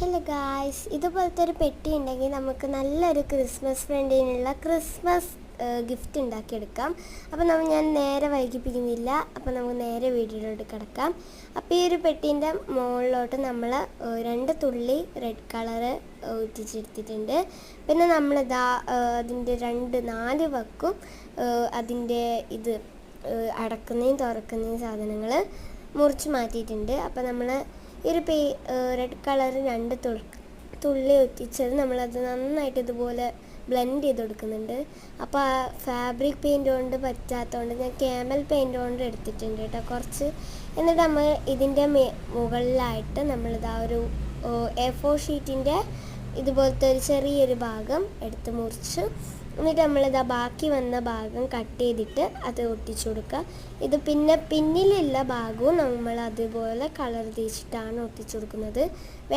Hello guys ഇതുപോലത്തെ ഒരു പെട്ടി ഉണ്ടെങ്കിൽ നമുക്ക് നല്ലൊരു ക്രിസ്മസ് ഫ്രണ്ടിനുള്ള ക്രിസ്മസ് ഗിഫ്റ്റ് ഉണ്ടാക്കിയെടുക്കാം. അപ്പോൾ നമ്മൾ ഞാൻ നേരെ വൈകിപ്പിക്കുന്നില്ല. അപ്പോൾ നമുക്ക് നേരെ വീഡിയോയിലോട്ട് കിടക്കാം. അപ്പോൾ ഈ ഒരു പെട്ടീന്റെ മുകളിലോട്ട് നമ്മൾ രണ്ട് തുള്ളി റെഡ് കളറ് ഒറ്റിച്ചെടുത്തിട്ടുണ്ട് പിന്നെ നമ്മൾ നമ്മളിതാ അതിന്റെ രണ്ട് നാല് വക്കും അതിന്റെ ഇത് അടക്കുന്നതും തുറക്കുന്നതും സാധനങ്ങൾ മുറിച്ച് മാറ്റിയിട്ടുണ്ട്. അപ്പോൾ നമ്മൾ ഒരു പേ റെഡ് കളർ രണ്ട് തുള്ളി ഒറ്റിച്ചത് നമ്മളത് നന്നായിട്ട് ഇതുപോലെ ബ്ലെൻഡ് ചെയ്ത് കൊടുക്കുന്നുണ്ട്. അപ്പോൾ ആ ഫാബ്രിക് പെയിന്റ് കൊണ്ട് പറ്റാത്തതുകൊണ്ട് ഞാൻ ക്യാമൽ പെയിന്റ് കൊണ്ട് എടുത്തിട്ടുണ്ട് കേട്ടോ കുറച്ച്. എന്നിട്ട് നമ്മൾ ഇതിന്റെ മേ മുകളിലായിട്ട് നമ്മളിതാ ഒരു എ ഫോർ ഷീറ്റിന്റെ ഇതുപോലത്തെ ഒരു ചെറിയൊരു ഭാഗം എടുത്ത് മുറിച്ച് എന്നിട്ട് നമ്മളിതാ ബാക്കി വന്ന ഭാഗം കട്ട് ചെയ്തിട്ട് അത് ഒട്ടിച്ചു കൊടുക്കുക. ഇത് പിന്നെ പിന്നിലുള്ള ഭാഗവും നമ്മൾ അതുപോലെ കളർ തേച്ചിട്ടാണ് ഒട്ടിച്ചു കൊടുക്കുന്നത്.